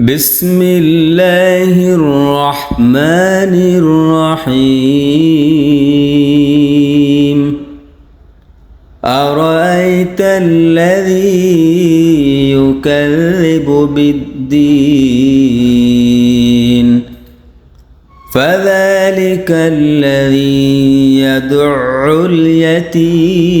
بسم الله الرحمن الرحيم. أرأيت الذي يكذب بالدين؟ فذلك الذي يدع اليتيم.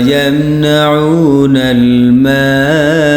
ويمنعون الماعون.